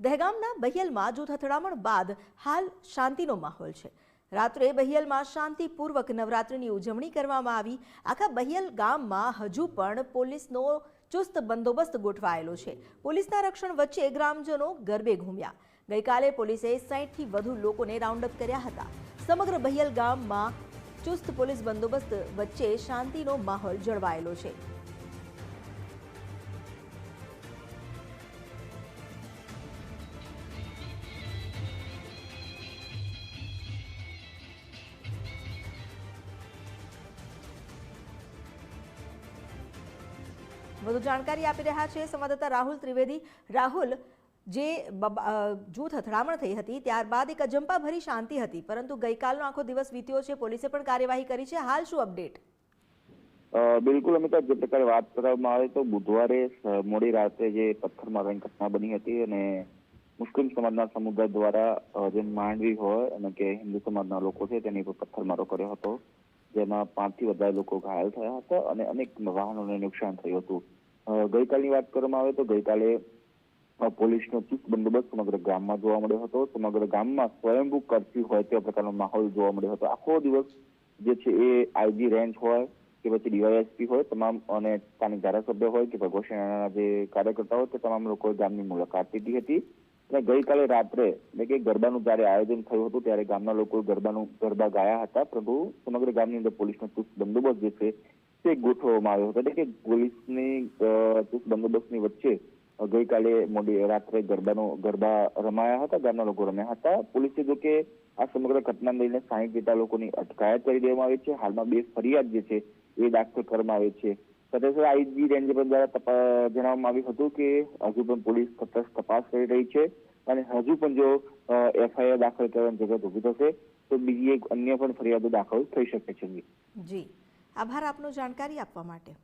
દહેગામના બહિયલમાં જૂથ અથડામણ બાદ હાલ શાંતિનો માહોલ છે. રાત્રે બહિયલમાં શાંતિપૂર્વક નવરાત્રિની ઉજવણી કરવામાં આવી. આખા બહિયલ ગામમાં હજુ પણ પોલીસનો ચુસ્ત બંદોબસ્ત ગોઠવાયેલો છે. પોલીસના રક્ષણ વચ્ચે ગ્રામજનો ગરબે ઘૂમ્યા. ગઈકાલે પોલીસે સાહીઠથી વધુ લોકોને રાઉન્ડઅપ કર્યા હતા. સમગ્ર બહિયલ ગામમાં ચુસ્ત પોલીસ બંદોબસ્ત વચ્ચે શાંતિનો માહોલ જળવાયેલો છે. વધુ જાણકારી આપી રહ્યા છે સંવાદદાતા રાહુલ ત્રિવેદી. રાહુલ, જે જૂથ અથડામણ થઈ હતી, ત્યારબાદ એક અજંપાભરી શાંતિ હતી, પરંતુ ગઈકાલનો આખો દિવસ વીત્યો છે, પોલીસે પણ કાર્યવાહી કરી છે. હાલ શું અપડેટ? બિલકુલ અમિતા જે પ્રકારે વાત કરવામાં આવે તો બુધવારે મોડી રાત્રે જે પથ્થરમારાની ઘટના બની હતી અને મુસ્લિમ સમાજના સમુદાય દ્વારા જે માંડવી હોય અને કે હિન્દુ સમાજના લોકો છે, તેની પર પથ્થરમારો કર્યો હતો. જેમાં પાંચથી વધારે લોકો ઘાયલ થયા હતા અને અનેક વાહનોને નુકસાન થયું હતું. ગઈકાલની વાત કરવામાં આવે તો ગઈકાલે પોલીસનો ચુસ્ત બંદોબસ્ત સમગ્ર ગામમાં જોવા મળ્યો હતો. સમગ્ર ગામમાં સ્વયંભૂ કરફ્યુ હોય તેવા પ્રકારનો માહોલ જોવા મળ્યો હતો. આખો દિવસ જે છે એ આઈજી રેન્જ હોય કે પછી ડીવાયએસપી હોય, તમામ અને સ્થાનિક ધારાસભ્ય હોય કે ભગવત સેનાના જે કાર્યકર્તા હોય, તે તમામ લોકોએ ગામની મુલાકાત લીધી હતી. અને ગઈકાલે રાત્રે, એટલે કે ગરબાનું જ્યારે આયોજન થયું હતું, ત્યારે ગામના લોકો ગરબાનું, ગરબા ગાયા હતા. પરંતુ સમગ્ર ગામની અંદર પોલીસનો ચુસ્ત બંદોબસ્ત જે છે તે ગોઠવવામાં આવ્યો હતો. એટલે કે પોલીસની ચુસ્ત બંદોબસ્તની વચ્ચે ગઈકાલે મોડી રાત્રે ગરબાનો, ગરબા રમાયા હતા, ગામના લોકો રમ્યા હતા. પોલીસે જો કે આ સમગ્ર ઘટનાને લઈને સાહીઠ જેટલા લોકોની અટકાયત કરી દેવામાં આવી છે. હાલમાં બે ફરિયાદ જે છે એ દાખલ કરવામાં આવી છે. સાથે સાથે આઈજી રેન્જ દ્વારા જણાવવામાં આવ્યું હતું કે હજુ પણ પોલીસ સતત તપાસ કરી રહી છે અને હજુ પણ જો એફઆઈઆર દાખલ કરવાની જગત ઊભી થશે, તો બીજી એક અન્ય પણ ફરિયાદો દાખલ થઈ શકે છે. જી. આભાર આપનો જાણકારી આપવા માટે.